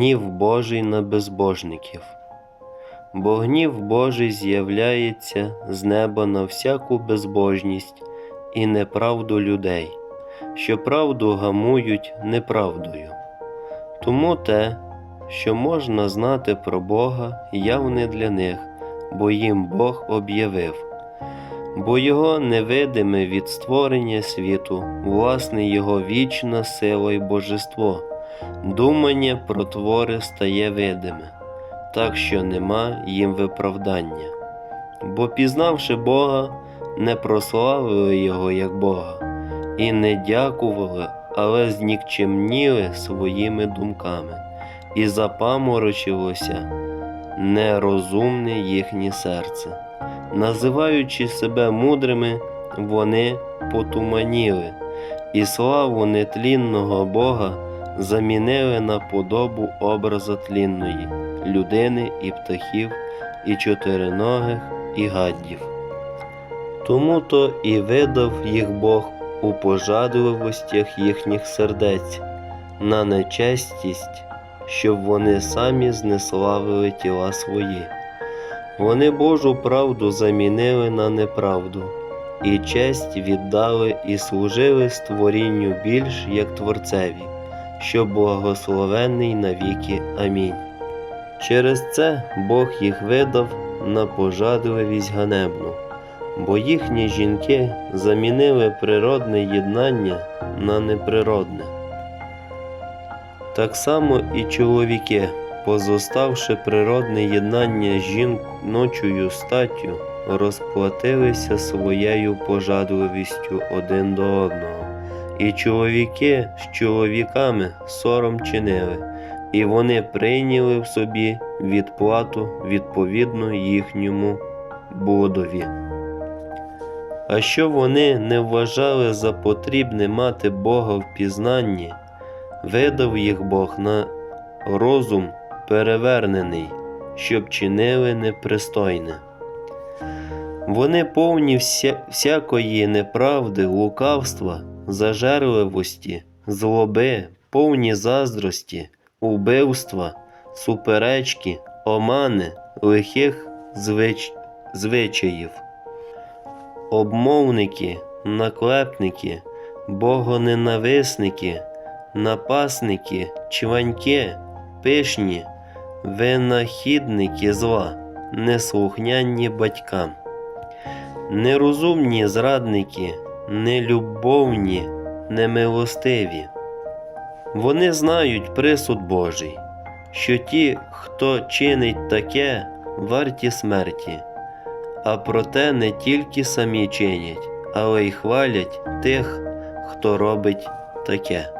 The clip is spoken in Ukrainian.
Гнів Божий на безбожників. Бо гнів Божий з'являється з неба на всяку безбожність і неправду людей, що правду гамують неправдою. Тому те, що можна знати про Бога, явне для них, бо їм Бог об'явив. Бо Його невидиме від створення світу, власне Його вічна сила й божество, думання про твори стає видиме, так що нема їм виправдання. Бо пізнавши Бога, не прославили Його як Бога, і не дякували, але знікчемніли своїми думками, і запаморочилося нерозумне їхнє серце. Називаючи себе мудрими, вони потуманіли, і славу нетлінного Бога замінили на подобу образа тлінної, людини і птахів, і чотириногих, і гаддів. Тому то і видав їх Бог у пожадливостях їхніх сердець, на нечестість, щоб вони самі знеславили тіла свої. Вони Божу правду замінили на неправду, і честь віддали і служили створінню більш як Творцеві, що благословенний навіки. Амінь. Через це Бог їх видав на пожадливість ганебну, бо їхні жінки замінили природне єднання на неприродне. Так само і чоловіки, позоставши природне єднання з жіночою статтю, розплатилися своєю пожадливістю один до одного, і чоловіки з чоловіками сором чинили, і вони прийняли в собі відплату відповідно їхньому блудові. А що вони не вважали за потрібне мати Бога в пізнанні, видав їх Бог на розум перевернений, щоб чинили непристойне. Вони повні всякої неправди, лукавства, зажерливості, злоби, повні заздрості, убивства, суперечки, омани, лихих звич, звичаїв, обмовники, наклепники, богоненависники, напасники, чваньки, пишні, винахідники зла, неслухняні батькам, нерозумні зрадники, нелюбовні, немилостиві. Вони знають присуд Божий, що ті, хто чинить таке, варті смерті, а проте не тільки самі чинять, але й хвалять тих, хто робить таке.